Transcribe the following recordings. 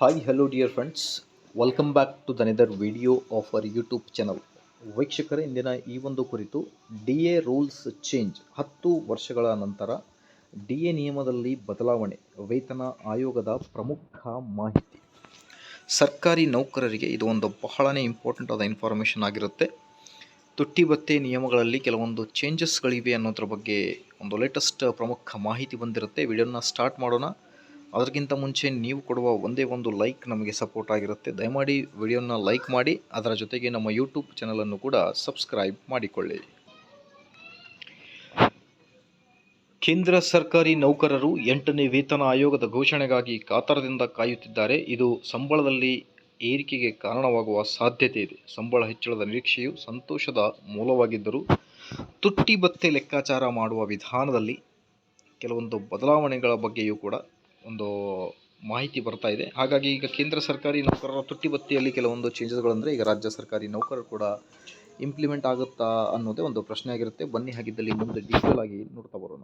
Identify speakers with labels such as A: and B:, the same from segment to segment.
A: Hi, hello dear friends welcome back to the another video of our YouTube ವೀಕ್ಷಕರ ವೀಕ್ಷಕರೇ ಇಂದಿನ ಈ ಒಂದು ಕುರಿತು ಡಿ ಎ ರೂಲ್ಸ್ ಚೇಂಜ್ ಹತ್ತು ವರ್ಷಗಳ ನಂತರ ಡಿ ಎ ನಿಯಮದಲ್ಲಿ ಬದಲಾವಣೆ ವೇತನ ಆಯೋಗದ ಪ್ರಮುಖ ಮಾಹಿತಿ. ಸರ್ಕಾರಿ ನೌಕರರಿಗೆ ಇದು ಒಂದು ಬಹಳನೇ ಇಂಪಾರ್ಟೆಂಟ್ ಆದ ಇನ್ಫಾರ್ಮೇಷನ್ ಆಗಿರುತ್ತೆ. ತುಟ್ಟಿ ಭತ್ತೆ ನಿಯಮಗಳಲ್ಲಿ ಕೆಲವೊಂದು ಚೇಂಜಸ್ಗಳಿವೆ ಅನ್ನೋದ್ರ ಬಗ್ಗೆ ಒಂದು ಲೇಟೆಸ್ಟ್ ಪ್ರಮುಖ ಮಾಹಿತಿ ಬಂದಿರುತ್ತೆ. ವಿಡಿಯೋನ ಸ್ಟಾರ್ಟ್ ಮಾಡೋಣ. ಅದಕ್ಕಿಂತ ಮುಂಚೆ ನೀವು ಕೊಡುವ ಒಂದೇ ಒಂದು ಲೈಕ್ ನಮಗೆ ಸಪೋರ್ಟ್ ಆಗಿರುತ್ತೆ. ದಯಮಾಡಿ ವಿಡಿಯೋನ ಲೈಕ್ ಮಾಡಿ, ಅದರ ಜೊತೆಗೆ ನಮ್ಮ ಯೂಟ್ಯೂಬ್ ಚಾನಲನ್ನು ಕೂಡ ಸಬ್ಸ್ಕ್ರೈಬ್ ಮಾಡಿಕೊಳ್ಳಿ. ಕೇಂದ್ರ ಸರ್ಕಾರಿ ನೌಕರರು ಎಂಟನೇ ವೇತನ ಆಯೋಗದ ಘೋಷಣೆಗಾಗಿ ಕಾತರದಿಂದ ಕಾಯುತ್ತಿದ್ದಾರೆ. ಇದು ಸಂಬಳದಲ್ಲಿ ಏರಿಕೆಗೆ ಕಾರಣವಾಗುವ ಸಾಧ್ಯತೆ ಇದೆ. ಸಂಬಳ ಹೆಚ್ಚಳದ ನಿರೀಕ್ಷೆಯು ಸಂತೋಷದ ಮೂಲವಾಗಿದ್ದರೂ ತುಟ್ಟಿ ಭತ್ತೆ ಲೆಕ್ಕಾಚಾರ ಮಾಡುವ ವಿಧಾನದಲ್ಲಿ ಕೆಲವೊಂದು ಬದಲಾವಣೆಗಳ ಬಗ್ಗೆಯೂ ಕೂಡ ಒಂದು ಮಾಹಿತಿ ಬರ್ತಾ ಇದೆ. ಹಾಗಾಗಿ ಈಗ ಕೇಂದ್ರ ಸರ್ಕಾರಿ ನೌಕರರ ತುಟ್ಟಿ ಭತ್ಯೆಯಲ್ಲಿ ಕೆಲವೊಂದು ಚೇಂಜಸ್ಗಳಂದರೆ ಈಗ ರಾಜ್ಯ ಸರ್ಕಾರಿ ನೌಕರರು ಕೂಡ ಇಂಪ್ಲಿಮೆಂಟ್ ಆಗುತ್ತಾ ಅನ್ನೋದೇ ಒಂದು ಪ್ರಶ್ನೆ ಆಗಿರುತ್ತೆ. ಬನ್ನಿ ಹಾಗಿದ್ದಲ್ಲಿ ಮುಂದೆ ಡಿಜಿಟಲ್ ಆಗಿ ನೋಡ್ತಾ ಬರೋಣ.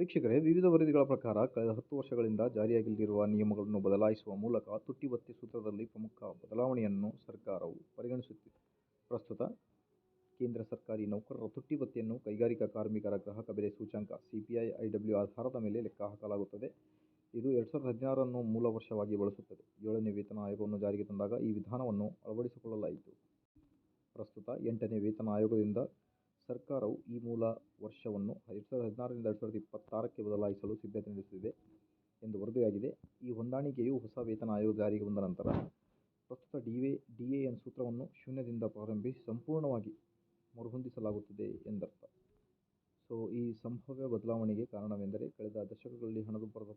A: ವೀಕ್ಷಕರೇ, ವಿವಿಧ ವರದಿಗಳ ಪ್ರಕಾರ ಕಳೆದ ಹತ್ತು ವರ್ಷಗಳಿಂದ ಜಾರಿಯಾಗಲಿರುವ ನಿಯಮಗಳನ್ನು ಬದಲಾಯಿಸುವ ಮೂಲಕ ತುಟ್ಟಿ ಭತ್ಯೆ ಸೂತ್ರದಲ್ಲಿ ಪ್ರಮುಖ ಬದಲಾವಣೆಯನ್ನು ಸರ್ಕಾರವು ಪರಿಗಣಿಸುತ್ತಿದೆ. ಪ್ರಸ್ತುತ ಸರ್ಕಾರಿ ನೌಕರರ ತುಟ್ಟಿ ಭತ್ಯೆಯನ್ನು ಕೈಗಾರಿಕಾ ಕಾರ್ಮಿಕರ ಗ್ರಾಹಕ ಬೆಲೆ ಸೂಚ್ಯಂಕ ಸಿಪಿಐ, ಐಡಬ್ಲ್ಯೂ ಆಧಾರದ ಮೇಲೆ ಲೆಕ್ಕ ಹಾಕಲಾಗುತ್ತದೆ. ಇದು ಎರಡು ಸಾವಿರದ ಹದಿನಾರನ್ನು ಮೂಲ ವರ್ಷವಾಗಿ ಬಳಸುತ್ತದೆ. ಏಳನೇ ವೇತನ ಆಯೋಗವನ್ನು ಜಾರಿಗೆ ತಂದಾಗ ಈ ವಿಧಾನವನ್ನು ಅಳವಡಿಸಿಕೊಳ್ಳಲಾಯಿತು. ಪ್ರಸ್ತುತ ಎಂಟನೇ ವೇತನ ಆಯೋಗದಿಂದ ಸರ್ಕಾರವು ಈ ಮೂಲ ವರ್ಷವನ್ನು ಎರಡು ಸಾವಿರದ ಹದಿನಾರರಿಂದ ಎರಡು ಸಾವಿರದ ಇಪ್ಪತ್ತಾರಕ್ಕೆ ಬದಲಾಯಿಸಲು ಸಿದ್ಧತೆ ನಡೆಸುತ್ತಿದೆ ಎಂದು ವರದಿಯಾಗಿದೆ. ಈ ಹೊಂದಾಣಿಕೆಯು ಹೊಸ ವೇತನ ಆಯೋಗ ಜಾರಿಗೆ ಬಂದ ನಂತರ ಪ್ರಸ್ತುತ ಡಿ ಡಿಎಎನ್ ಸೂತ್ರವನ್ನು ಶೂನ್ಯದಿಂದ ಪ್ರಾರಂಭಿಸಿ ಸಂಪೂರ್ಣವಾಗಿ ಮರುಹೊಂದಿಸಲಾಗುತ್ತದೆ ಎಂದರ್ಥ. ಸೊ ಈ ಸಂಭಾವ್ಯ ಬದಲಾವಣೆಗೆ ಕಾರಣವೆಂದರೆ ಕಳೆದ ದಶಕಗಳಲ್ಲಿ ಹಣದುಬ್ಬರದ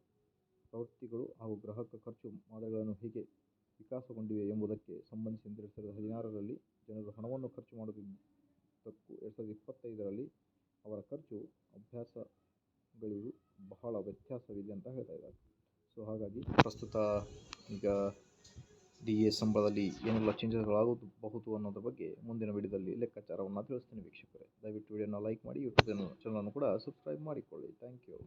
A: ಪ್ರವೃತ್ತಿಗಳು ಹಾಗೂ ಗ್ರಾಹಕ ಖರ್ಚು ಮಾದರಿಗಳನ್ನು ಹೇಗೆ ವಿಕಾಸಗೊಂಡಿವೆ ಎಂಬುದಕ್ಕೆ ಸಂಬಂಧಿಸಿದಂತೆ ಎರಡು ಸಾವಿರದ ಹದಿನಾರರಲ್ಲಿ ಜನರು ಹಣವನ್ನು ಖರ್ಚು ಮಾಡುತ್ತಿದ್ದಕ್ಕೂ ಎರಡು ಸಾವಿರದ ಇಪ್ಪತ್ತೈದರಲ್ಲಿ ಅವರ ಖರ್ಚು ಅಭ್ಯಾಸಗಳಿಗೂ ಬಹಳ ವ್ಯತ್ಯಾಸವಿದೆ ಅಂತ ಹೇಳ್ತಾ ಇದ್ದಾರೆ. ಸೊ ಹಾಗಾಗಿ ಪ್ರಸ್ತುತ ಈಗ ಡಿ ಎ ಸಂಬಳದಲ್ಲಿ ಏನೆಲ್ಲ ಚೇಂಜಸ್ಗಳಾಗಬಹುದು ಅನ್ನೋದ್ರ ಬಗ್ಗೆ ಮುಂದಿನ ವಿಡಿಯೋದಲ್ಲಿ ಲೆಕ್ಕಾಚಾರವನ್ನು ತಿಳಿಸ್ತೀನಿ ವೀಕ್ಷಕರೇ. ದಯವಿಟ್ಟು ವಿಡಿಯೋನ ಲೈಕ್ ಮಾಡಿ ಯೂಟ್ಯೂಬ್ ಚಾನಲನ್ನು ಕೂಡ ಸಬ್ಸ್ಕ್ರೈಬ್ ಮಾಡಿಕೊಳ್ಳಿ. Thank you